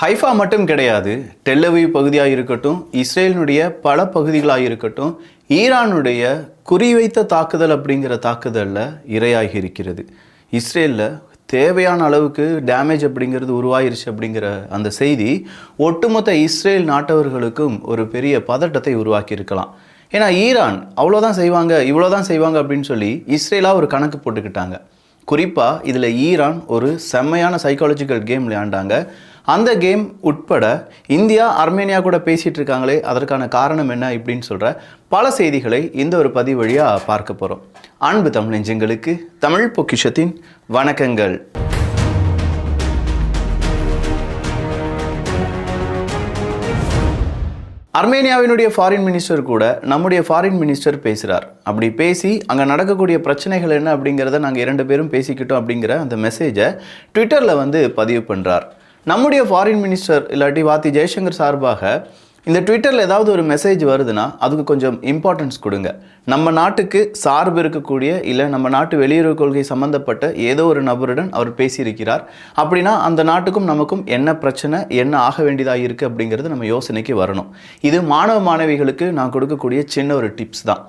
Haifa மட்டும் கிடையாது டெல்லவி பகுதியாக இருக்கட்டும் இஸ்ரேலினுடைய பல பகுதிகளாக இருக்கட்டும் ஈரானுடைய குறிவைத்த தாக்குதல் அப்படிங்கிற தாக்குதலில் இரையாகி இருக்கிறது. இஸ்ரேலில் தேவையான அளவுக்கு டேமேஜ் அப்படிங்கிறது உருவாயிருச்சு அப்படிங்கிற அந்த செய்தி ஒட்டுமொத்த இஸ்ரேல் நாட்டவர்களுக்கும் ஒரு பெரிய பதட்டத்தை உருவாக்கி இருக்கலாம் ஏன்னா ஈரான் அவ்வளோதான் செய்வாங்க இவ்வளோதான் செய்வாங்க அப்படின்னு சொல்லி இஸ்ரேலாக ஒரு கணக்கு போட்டுக்கிட்டாங்க. குறிப்பாக இதில் ஈரான் ஒரு செம்மையான சைக்காலஜிக்கல் கேம் விளையாண்டாங்க. அந்த கேம் உட்பட இந்தியா அர்மேனியா கூட பேசிகிட்டு இருக்காங்களே அதற்கான காரணம் என்ன இப்படின்னு சொல்கிற பல செய்திகளை இந்த ஒரு பதிவு வழியாக பார்க்க போகிறோம் அன்பு தமிழ் நெஞ்சங்களுக்கு தமிழ் பொக்கிஷத்தின் வணக்கங்கள். அர்மேனியாவினுடைய ஃபாரின் மினிஸ்டர் கூட நம்முடைய ஃபாரின் மினிஸ்டர் பேசுகிறார் அப்படி பேசி அங்கே நடக்கக்கூடிய பிரச்சனைகள் என்ன அப்படிங்கிறத நாங்கள் இரண்டு பேரும் பேசிக்கிட்டோம் அப்படிங்கிற அந்த மெசேஜை ட்விட்டரில் வந்து பதிவு பண்ணுறார் நம்முடைய ஃபாரின் மினிஸ்டர் இல்லாட்டி வாத்தி ஜெய்சங்கர் சார்பாக இந்த ட்விட்டரில் ஏதாவது ஒரு மெசேஜ் வருதுன்னா அதுக்கு கொஞ்சம் இம்பார்ட்டன்ஸ் கொடுங்க. நம்ம நாட்டுக்கு சார்பு இருக்கக்கூடிய இல்லை நம்ம நாட்டு வெளியுறவு கொள்கை சம்மந்தப்பட்ட ஏதோ ஒரு நபருடன் அவர் பேசியிருக்கிறார். அப்படின்னா அந்த நாட்டுக்கும் நமக்கும் என்ன பிரச்சனை என்ன ஆக வேண்டியதாக இருக்குது அப்படிங்கிறது நம்ம யோசனைக்கு வரணும். இது மாணவ மாணவிகளுக்கு நான் கொடுக்கக்கூடிய சின்ன ஒரு டிப்ஸ் தான்.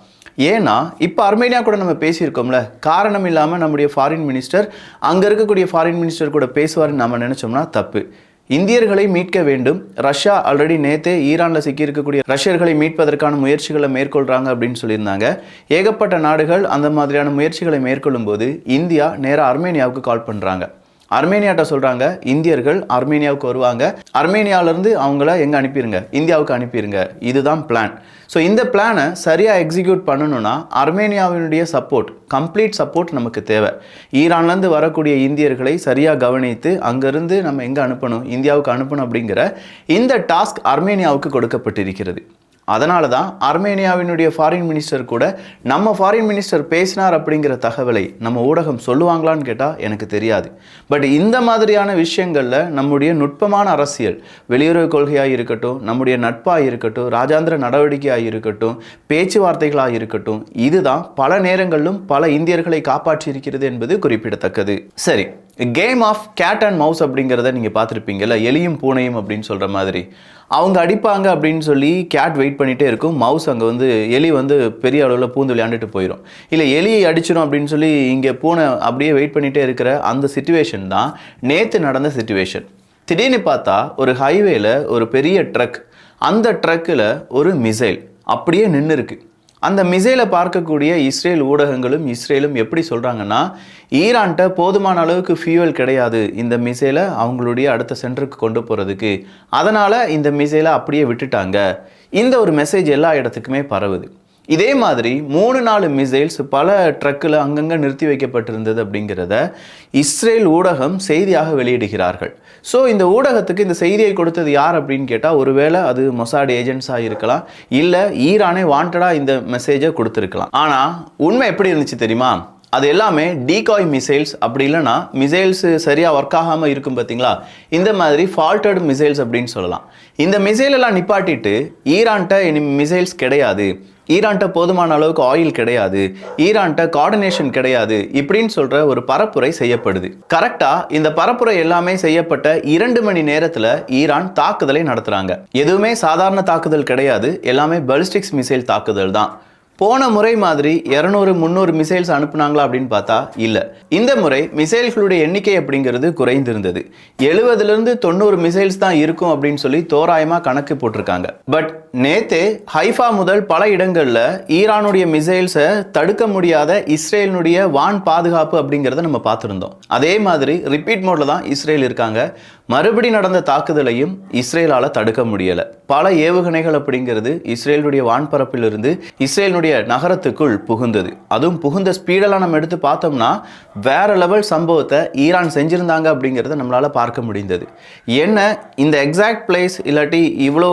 ஏன்னா இப்போ அர்மேனியா கூட நம்ம பேசியிருக்கோம்ல காரணம் இல்லாமல் நம்முடைய ஃபாரின் மினிஸ்டர் அங்கே இருக்கக்கூடிய ஃபாரின் மினிஸ்டர் கூட பேசுவார்னு நம்ம நினச்சோம்னா தப்பு. இந்தியர்களை மீட்க வேண்டும். ரஷ்யா ஆல்ரெடி நேத்தே ஈரானில் சிக்கியிருக்கக்கூடிய ரஷ்யர்களை மீட்பதற்கான முயற்சிகளை மேற்கொள்கிறாங்க அப்படின்னு சொல்லியிருந்தாங்க. ஏகப்பட்ட நாடுகள் அந்த மாதிரியான முயற்சிகளை மேற்கொள்ளும் போது இந்தியா நேராக அர்மேனியாவுக்கு கால் பண்ணுறாங்க அர்மேனியாட்ட சொல்கிறாங்க இந்தியர்கள் அர்மேனியாவுக்கு வருவாங்க. அர்மேனியாவிலேருந்து அவங்கள எங்கே அனுப்பிடுங்க இந்தியாவுக்கு அனுப்பிடுங்க இதுதான் பிளான் ஸோ இந்த பிளானை சரியாக எக்ஸிக்யூட் பண்ணணும்னா அர்மேனியாவினுடைய சப்போர்ட் கம்ப்ளீட் சப்போர்ட் நமக்கு தேவை. ஈரான்லேருந்து வரக்கூடிய இந்தியர்களை சரியாக கவனித்து அங்கேருந்து நம்ம எங்கே அனுப்பணும்? இந்தியாவுக்கு அனுப்பணும் அப்படிங்கிற இந்த டாஸ்க் அர்மேனியாவுக்கு கொடுக்கப்பட்டிருக்கிறது. அதனால தான் அர்மேனியாவினுடைய ஃபாரின் மினிஸ்டர் கூட நம்ம ஃபாரின் மினிஸ்டர் பேசினார் அப்படிங்கிற தகவலை நம்ம ஊடகம் சொல்லுவாங்களான்னு கேட்டால் எனக்கு தெரியாது. பட் இந்த மாதிரியான விஷயங்களில் நம்முடைய நுட்பமான அரசியல் வெளியுறவு கொள்கையாக இருக்கட்டும் நம்முடைய நட்பாக இருக்கட்டும் ராஜாந்திர நடவடிக்கையாக இருக்கட்டும் பேச்சுவார்த்தைகளாக இருக்கட்டும் இதுதான் பல நேரங்களிலும் பல இந்தியர்களை காப்பாற்றியிருக்கிறது என்பது குறிப்பிடத்தக்கது. சரி game of cat and mouse அப்படிங்கிறத நீங்கள் பார்த்துருப்பீங்கல்ல எலியும் பூனையும் அப்படின்னு சொல்கிற மாதிரி. அவங்க அடிப்பாங்க அப்படின்னு சொல்லி கேட் வெயிட் பண்ணிகிட்டே இருக்கும். மவுஸ் அங்கே வந்து எலி வந்து பெரிய அளவில் பூந்து விளையாண்டுட்டு போயிடும் இல்லை எலியை அடிச்சிடும் அப்படின்னு சொல்லி இங்கே பூனை அப்படியே வெயிட் பண்ணிகிட்டே இருக்கிற அந்த சுச்சுவேஷன் தான் நேற்று நடந்த சுச்சுவேஷன் திடீர்னு பார்த்தா ஒரு ஹைவேல ஒரு பெரிய ட்ரக் அந்த ட்ரக்கில் ஒரு மிசைல் அப்படியே நின்று இருக்குது அந்த மிசைலை பார்க்கக்கூடிய இஸ்ரேல் ஊடகங்களும் இஸ்ரேலும் எப்படி சொல்கிறாங்கன்னா ஈரான்கிட்ட போதுமான அளவுக்கு ஃபியூவல் கிடையாது. இந்த மிசைலை அவங்களுடைய அடுத்த சென்டருக்கு கொண்டு போகிறதுக்கு அதனால் இந்த மிசைலை அப்படியே விட்டுட்டாங்க. இந்த ஒரு மெசேஜ் எல்லா இடத்துக்குமே பரவுது. இதே மாதிரி மூணு நாலு மிசைல்ஸ் பல ட்ரக்கில் அங்கங்கே நிறுத்தி வைக்கப்பட்டிருந்தது அப்படிங்கிறத இஸ்ரேல் ஊடகம் செய்தியாக வெளியிடுகிறார்கள். ஸோ இந்த ஊடகத்துக்கு இந்த செய்தியை கொடுத்தது யார் அப்படின்னு கேட்டால் ஒருவேளை அது மொசாட் ஏஜென்ட்ஸாக இருக்கலாம் இல்லை ஈரானே வாண்டடாக இந்த மெசேஜை கொடுத்துருக்கலாம். ஆனால் உண்மை எப்படி இருந்துச்சு தெரியுமா? அது எல்லாமே டீகாய் மிசைல்ஸ் அப்படி இல்லைன்னா மிசைல்ஸ் சரியாக ஒர்க் ஆகாமல் இருக்கும் பார்த்தீங்களா இந்த மாதிரி ஃபால்ட்டட் மிசைல்ஸ் அப்படின்னு சொல்லலாம். இந்த மிசைல் எல்லாம் நிப்பாட்டிட்டு ஈரான்கிட்ட இனி மிசைல்ஸ் கிடையாது. ஈரான்கிட்ட போதுமான அளவுக்கு ஆயில் கிடையாது. ஈரான்கிட்ட கோஆர்டினேஷன் கிடையாது. இப்படின்னு சொல்கிற ஒரு பரப்புரை செய்யப்படுது. கரெக்டாக இந்த பரப்புரை எல்லாமே செய்யப்பட்ட இரண்டு மணி நேரத்தில் ஈரான் தாக்குதலை நடத்துகிறாங்க எதுவுமே சாதாரண தாக்குதல் கிடையாது. எல்லாமே பலிஸ்டிக்ஸ் மிசைல் தாக்குதல் தான் போன முறை மாதிரி இரநூறு முந்நூறு மிசைல்ஸ் அனுப்புனாங்களா அப்படின்னு பார்த்தா இல்லை. இந்த முறை மிசைல்களுடைய எண்ணிக்கை அப்படிங்கிறது குறைந்திருந்தது. எழுபதுலேருந்து தொண்ணூறு மிசைல்ஸ் தான் இருக்கும் அப்படின்னு சொல்லி தோராயமாக கணக்கு போட்டிருக்காங்க. பட் நேத்தே ஹைஃபா முதல் பல இடங்களில் ஈரானுடைய மிசைல்ஸை தடுக்க முடியாத இஸ்ரேலினுடைய வான் பாதுகாப்பு அப்படிங்கிறத நம்ம பார்த்துருந்தோம். அதே மாதிரி ரிப்பீட் மோடில் தான் இஸ்ரேல் இருக்காங்க. மறுபடி நடந்த தாக்குதலையும் இஸ்ரேலால் தடுக்க முடியலை. பல ஏவுகணைகள் அப்படிங்கிறது இஸ்ரேலுடைய வான்பரப்பிலிருந்து இஸ்ரேலினுடைய நகரத்துக்குள் புகுந்தது. அதுவும் புகுந்த ஸ்பீடெல்லாம் நம்ம எடுத்து பார்த்தோம்னா வேறு லெவல் சம்பவத்தை ஈரான் செஞ்சுருந்தாங்க அப்படிங்கிறத நம்மளால் பார்க்க முடிந்தது. என்ன இந்த எக்ஸாக்ட் பிளேஸ் இல்லாட்டி இவ்வளோ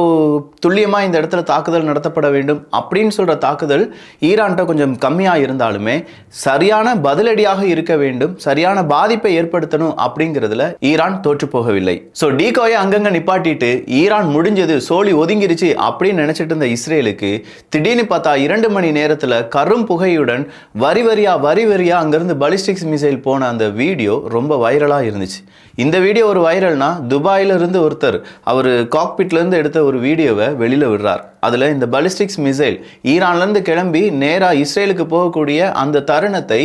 துல்லியமாக இந்த இடத்துல தாக்குதல் நடத்தப்பட வேண்டும் அப்படின்னு சொல்கிற தாக்குதல் ஈரான்கிட்ட கொஞ்சம் கம்மியாக இருந்தாலுமே சரியான பதிலடியாக இருக்க வேண்டும் சரியான பாதிப்பை ஏற்படுத்தணும் அப்படிங்கிறதுல ஈரான் தோற்று போகவில்லை. ஸோ டீகோயை அங்கங்கே நிப்பாட்டிட்டு ஈரான் முடிஞ்சது சோழி ஒதுங்கிருச்சு அப்படின்னு நினச்சிட்டு இருந்த இஸ்ரேலுக்கு திடீர்னு பார்த்தா இரண்டு மணி மணி நேரத்தில் கரும் புகையுடன் வரி வரியாக வரி வரியாக அங்கேருந்து பலிஸ்டிக்ஸ் மிசைல் போன அந்த வீடியோ ரொம்ப வைரலாக இருந்துச்சு. இந்த வீடியோ ஒரு வைரல்னா துபாயிலிருந்து ஒருத்தர் அவர் காக்பிட்லேருந்து எடுத்த ஒரு வீடியோவை வெளியில் விடுறார். அதில் இந்த பலிஸ்டிக்ஸ் மிசைல் ஈரான்லேருந்து கிளம்பி நேராக இஸ்ரேலுக்கு போகக்கூடிய அந்த தருணத்தை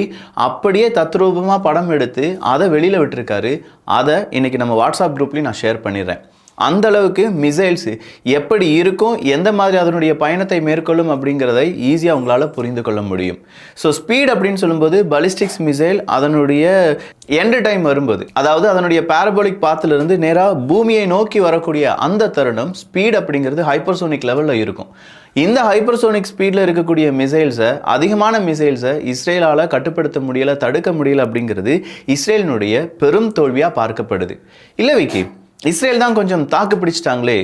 அப்படியே தத்ரூபமாக படம் எடுத்து அதை வெளியில் விட்டுருக்காரு. அதை இன்னைக்கு நம்ம வாட்ஸ்அப் குரூப்லேயும் நான் ஷேர் பண்ணிடுறேன். அந்த அளவுக்கு மிசைல்ஸ் எப்படி இருக்கும் எந்த மாதிரி அதனுடைய பயணத்தை மேற்கொள்ளும் அப்படிங்கிறதை ஈஸியாக உங்களால் புரிந்து கொள்ள முடியும். ஸோ ஸ்பீட் அப்படின்னு சொல்லும்போது பலிஸ்டிக்ஸ் மிசைல் அதனுடைய எண்டு டைம் வரும்போது அதாவது அதனுடைய பாரபோலிக் பாத்திலிருந்து நேராக பூமியை நோக்கி வரக்கூடிய அந்த தருணம் ஸ்பீட் அப்படிங்கிறது ஹைப்பர்சோனிக் லெவலில் இருக்கும். இந்த ஹைப்பர்சோனிக் ஸ்பீடில் இருக்கக்கூடிய மிசைல்ஸை அதிகமான மிசைல்ஸை இஸ்ரேலால் கட்டுப்படுத்த முடியலை தடுக்க முடியலை அப்படிங்கிறது இஸ்ரேலினுடைய பெரும் தோல்வியாக பார்க்கப்படுது. இல்லை விக்கி இஸ்ரேல் தான் கொஞ்சம் தாக்கு பிடிச்சிட்டாங்களே?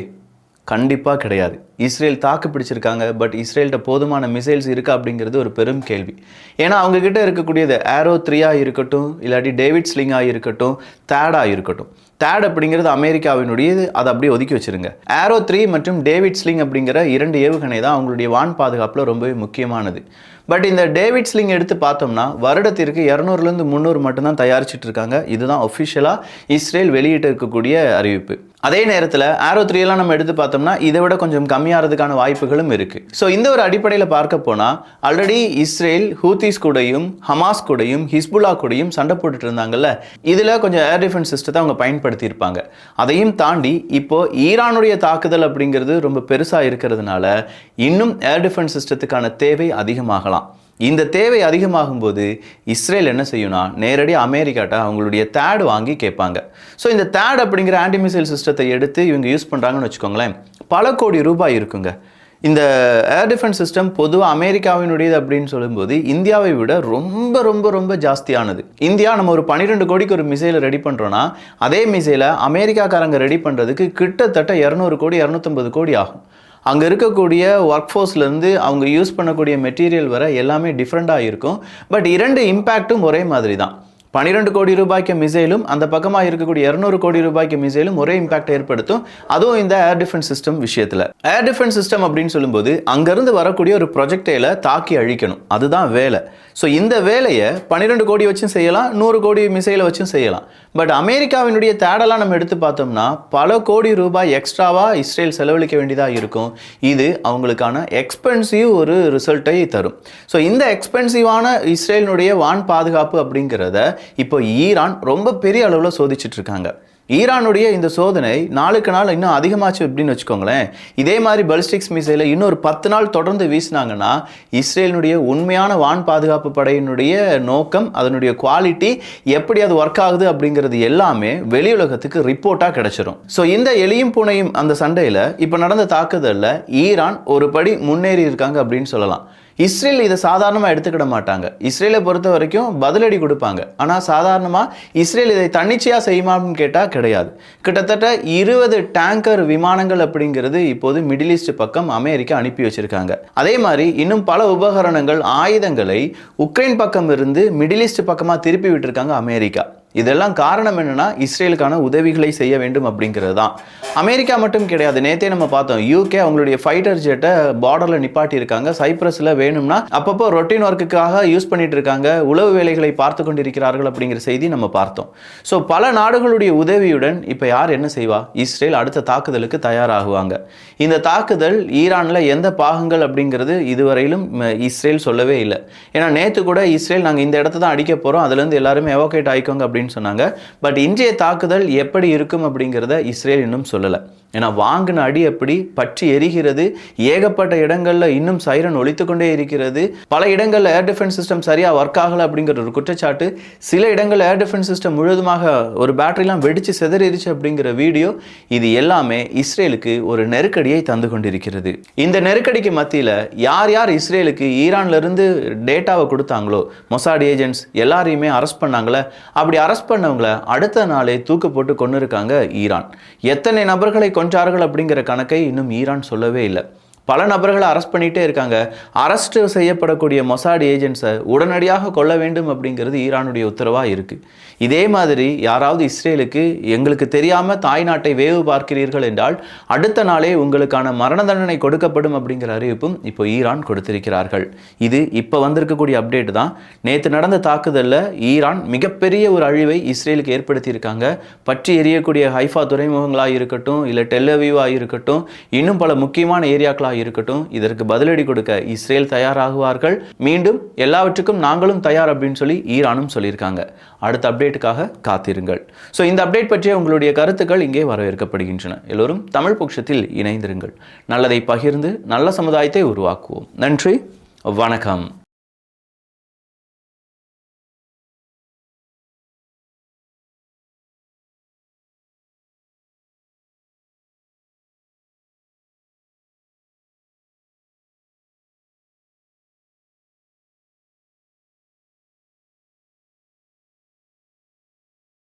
கண்டிப்பாக கிடையாது. இஸ்ரேல் தாக்கு பிடிச்சிருக்காங்க பட் இஸ்ரேல்கிட்ட போதுமான மிசைல்ஸ் இருக்கா அப்படிங்கிறது ஒரு பெரும் கேள்வி. ஏன்னா அவங்கக்கிட்ட இருக்கக்கூடியது ஏரோ த்ரீயாக இருக்கட்டும் இல்லாட்டி டேவிட் ஸ்லிங்காக இருக்கட்டும் தேடாக இருக்கட்டும். தேட் அப்படிங்கிறது அமெரிக்காவினுடையது அதை அப்படியே ஒதுக்கி வச்சிருங்க. ஏரோ த்ரீ மற்றும் டேவிட் ஸ்லிங் அப்படிங்கிற இரண்டு ஏவுகணை தான் அவங்களுடைய வான் பாதுகாப்பில் ரொம்பவே முக்கியமானது. பட் இந்த டேவிட் ஸ்லிங் எடுத்து பார்த்தோம்னா வருடத்திற்கு இரநூறுலேருந்து முந்நூறு மட்டும்தான் தயாரிச்சுட்டு இருக்காங்க. இதுதான் ஒஃபிஷியலாக இஸ்ரேல் வெளியிட்டு இருக்கக்கூடிய அறிவிப்பு. அதே நேரத்தில் ஆரோ த்ரீ எல்லாம் நம்ம எடுத்து பார்த்தோம்னா இதை விட கொஞ்சம் கம்மியாகிறதுக்கான வாய்ப்புகளும் இருக்குது ஸோ இந்த ஒரு அடிப்படையில் பார்க்க போனால் ஆல்ரெடி இஸ்ரேல் ஹூத்திஸ் கூடயும் ஹமாஸ் கூடையும் ஹிஸ்புல்லா கூடயும் சண்டை போட்டுட்டு இருந்தாங்கல்ல இதில் கொஞ்சம் ஏர் டிஃபென்ஸ் சிஸ்டத்தை அவங்க பயன்படுத்தி ஏற்படுத்தியிருப்பாங்க அதையும் தாண்டி இப்போ ஈரானுடைய தாக்குதல் அப்படிங்கிறது ரொம்ப பெருசாக இருக்கிறதுனால இன்னும் ஏர் டிஃபென்ஸ் சிஸ்டத்துக்கான தேவை அதிகமாகலாம். இந்த தேவை அதிகமாகும் போது இஸ்ரேல் என்ன செய்யும்னா நேரடியாக அமெரிக்காட்ட அவங்களுடைய தேடு வாங்கி கேட்பாங்க. ஸோ இந்த தேட் அப்படிங்கிற ஆன்டி மிசைல் சிஸ்டத்தை எடுத்து இவங்க யூஸ் பண்ணுறாங்கன்னு வச்சுக்கோங்களேன் பல கோடி ரூபாய் இருக்குங்க. இந்த ஏர் டிஃபென்ஸ் சிஸ்டம் பொதுவாக அமெரிக்காவினுடையது அப்படின்னு சொல்லும்போது இந்தியாவை விட ரொம்ப ரொம்ப ரொம்ப ஜாஸ்தியானது. இந்தியா நம்ம ஒரு பன்னிரெண்டு கோடிக்கு ஒரு மிசைலை ரெடி பண்ணுறோன்னா அதே மிசைலை அமெரிக்காக்காரங்க ரெடி பண்ணுறதுக்கு கிட்டத்தட்ட இரநூறு கோடி இரநூத்தம்பது கோடி ஆகும். அங்கே இருக்கக்கூடிய ஒர்க் ஃபோர்ஸ்லேருந்து அவங்க யூஸ் பண்ணக்கூடிய மெட்டீரியல் வர எல்லாமே டிஃப்ரெண்ட்டாக இருக்கும். பட் இரண்டு இம்பேக்ட்டும் ஒரே மாதிரி தான் பன்னிரெண்டு கோடி ரூபாய்க்கு மிசைலும் அந்த பக்கமாக இருக்கக்கூடிய இரநூறு கோடி ரூபாய்க்கு மிசைலும் ஒரே இம்பாக்ட் ஏற்படுத்தும். அதுவும் இந்த ஏர் டிஃபென்ஸ் சிஸ்டம் விஷயத்தில். ஏர் டிஃபென்ஸ் சிஸ்டம் அப்படின்னு சொல்லும்போது அங்கேருந்து வரக்கூடிய ஒரு ப்ரொஜெக்டையில் தாக்கி அழிக்கணும். அதுதான் வேலை. ஸோ இந்த வேலையை பன்னிரெண்டு கோடி வச்சும் செய்யலாம் நூறு கோடி மிசைலை வச்சும் செய்யலாம். பட் அமெரிக்காவினுடைய தேடலாம் நம்ம எடுத்து பார்த்தோம்னா பல கோடி ரூபாய் எக்ஸ்ட்ராவாக இஸ்ரேல் செலவழிக்க வேண்டியதாக இருக்கும். இது அவங்களுக்கான எக்ஸ்பென்சிவ் ஒரு ரிசல்ட்டை தரும். ஸோ இந்த எக்ஸ்பென்சிவான இஸ்ரேலினுடைய வான் பாதுகாப்பு அப்படிங்கிறத இப்போ ஈரான் ரொம்ப பெரிய அளவில் சோதிச்சுட்டு இருக்காங்க ஈரானுடைய இந்த சோதனை நாளுக்கு நாள் இன்னும் அதிகமாச்சு அப்படின்னு வச்சுக்கோங்களேன். இதே மாதிரி பலிஸ்டிக்ஸ் மிசைலை இன்னொரு பத்து நாள் தொடர்ந்து வீசினாங்கன்னா இஸ்ரேலினுடைய உண்மையான வான் பாதுகாப்பு படையினுடைய நோக்கம் அதனுடைய குவாலிட்டி எப்படி அது ஒர்க் ஆகுது அப்படிங்கிறது எல்லாமே வெளி உலகத்துக்கு ரிப்போர்ட்டாக கிடைச்சிரும். ஸோ இந்த எலியும் பூனையும் அந்த சண்டையில் இப்போ நடந்த தாக்குதலில் ஈரான் ஒரு படி முன்னேறி இருக்காங்க அப்படின்னு சொல்லலாம். இஸ்ரேல் இதை சாதாரணமாக எடுத்துக்கிட மாட்டாங்க. இஸ்ரேலை பொறுத்த வரைக்கும் பதிலடி கொடுப்பாங்க. ஆனால் சாதாரணமாக இஸ்ரேல் இதை தன்னிச்சையாக செய்யுமான்னு கேட்டால் கிடையாது. கிட்டத்தட்ட இருபது டேங்கர் விமானங்கள் அப்படிங்கிறது இப்போது மிடில் ஈஸ்ட் பக்கம் அமெரிக்கா அனுப்பி வச்சிருக்காங்க. அதே மாதிரி இன்னும் பல உபகரணங்கள் ஆயுதங்களை உக்ரைன் பக்கம் இருந்து மிடில் ஈஸ்ட் பக்கமாக திருப்பி விட்டுருக்காங்க அமெரிக்கா. இதெல்லாம் காரணம் என்னன்னா இஸ்ரேலுக்கான உதவிகளை செய்ய வேண்டும் அப்படிங்கிறது தான் அமெரிக்கா மட்டும் கிடையாது. நேத்தே நம்ம பார்த்தோம் யூகே அவங்களுடைய ஃபைட்டர் ஜெட்டை பார்டரில் நிப்பாட்டி இருக்காங்க சைப்ரஸில் வேணும்னா அப்பப்போ ரொட்டீன் ஒர்க்குக்காக யூஸ் பண்ணிட்டு இருக்காங்க உளவு வேலைகளை பார்த்து கொண்டிருக்கிறார்கள் அப்படிங்கிற செய்தி நம்ம பார்த்தோம். ஸோ பல நாடுகளுடைய உதவியுடன் இப்போ யார் என்ன செய்வா? இஸ்ரேல் அடுத்த தாக்குதலுக்கு தயாராகுவாங்க. இந்த தாக்குதல் ஈரானில் எந்த பாகங்கள் அப்படிங்கிறது இதுவரையிலும் இஸ்ரேல் சொல்லவே இல்லை. ஏன்னா நேற்று கூட இஸ்ரேல் நாங்கள் இந்த இடத்த தான் அடிக்க போகிறோம் அதுலேருந்து எல்லாருமே எவோகேட் ஆயிக்கோங்க அப்படின்னு அப்படின்னு சொன்னாங்க. பட் இன்றைய தாக்குதல் எப்படி இருக்கும் அப்படிங்கிறத இஸ்ரேல் இன்னும் சொல்லலை. ஏன்னா வாங்கின அடி எப்படி பற்றி எரிகிறது ஏகப்பட்ட இடங்களில் இன்னும் சைரன் ஒழித்துக்கொண்டே இருக்கிறது. பல இடங்களில் ஏர் டிஃபென்ஸ் சிஸ்டம் சரியாக ஒர்க் ஆகலை அப்படிங்கிற ஒரு குற்றச்சாட்டு. சில இடங்களில் ஏர் டிஃபென்ஸ் சிஸ்டம் முழுவதுமாக ஒரு பேட்டரிலாம் வெடித்து செதறிடுச்சு அப்படிங்கிற வீடியோ இது எல்லாமே இஸ்ரேலுக்கு ஒரு நெருக்கடியை தந்து கொண்டிருக்கிறது. இந்த நெருக்கடிக்கு மத்தியில் யார் யார் இஸ்ரேலுக்கு ஈரான்லேருந்து டேட்டாவை கொடுத்தாங்களோ மொசாட் ஏஜென்ட்ஸ் எல்லாரையுமே அரெஸ்ட் பண்ணாங்களே. அப்படி அரெஸ்ட் பண்ணவங்கள அடுத்த நாளே தூக்கு போட்டு கொண்டு இருக்காங்க ஈரான். எத்தனை நபர்களை கொன்றார்கள் அப்படிங்கிற கணக்கை இன்னும் ஈரான் சொல்லவே இல்லை. பல நபர்களை அரெஸ்ட் பண்ணிகிட்டே இருக்காங்க. அரெஸ்ட் செய்யப்படக்கூடிய மொசாட் ஏஜென்ட்ஸை உடனடியாக கொல்ல வேண்டும் அப்படிங்கிறது ஈரானுடைய உத்தரவாக இருக்குது இதே மாதிரி யாராவது இஸ்ரேலுக்கு எங்களுக்கு தெரியாமல் தாய் நாட்டை வேவு பார்க்கிறீர்கள் என்றால் அடுத்த நாளே உங்களுக்கான மரண தண்டனை கொடுக்கப்படும் அப்படிங்கிற அறிவிப்பும் இப்போ ஈரான் கொடுத்திருக்கிறார்கள். இது இப்போ வந்திருக்கக்கூடிய அப்டேட் தான். நேற்று நடந்த தாக்குதலில் ஈரான் மிகப்பெரிய ஒரு அழிவை இஸ்ரேலுக்கு ஏற்படுத்தியிருக்காங்க. பற்றி எரியக்கூடிய ஹைஃபா துறைமுகங்களாக இருக்கட்டும் இல்லை டெல்லவியூவாக இருக்கட்டும் இன்னும் பல முக்கியமான ஏரியாக்களாக இருக்கட்டும் இதற்கு பதிலடி கொடுக்க இஸ்ரேல் தயாராகுவார்கள். மீண்டும் எல்லாவற்றுக்கும் நாங்களும் தயார் அப்படின்னு சொல்லி ஈரானும் சொல்லியிருக்காங்க. அடுத்த அப்டேட் அப்டேட்டுக்காக காத்திருங்கள். ஸோ இந்த அப்டேட் பற்றிய உங்களுடைய கருத்துக்கள் இங்கே வரவேற்கப்படுகின்றன. எல்லோரும் தமிழ் பட்சத்தில் இணைந்திருங்கள். நல்லதை பகிர்ந்து நல்ல சமுதாயத்தை உருவாக்குவோம். நன்றி. வணக்கம்.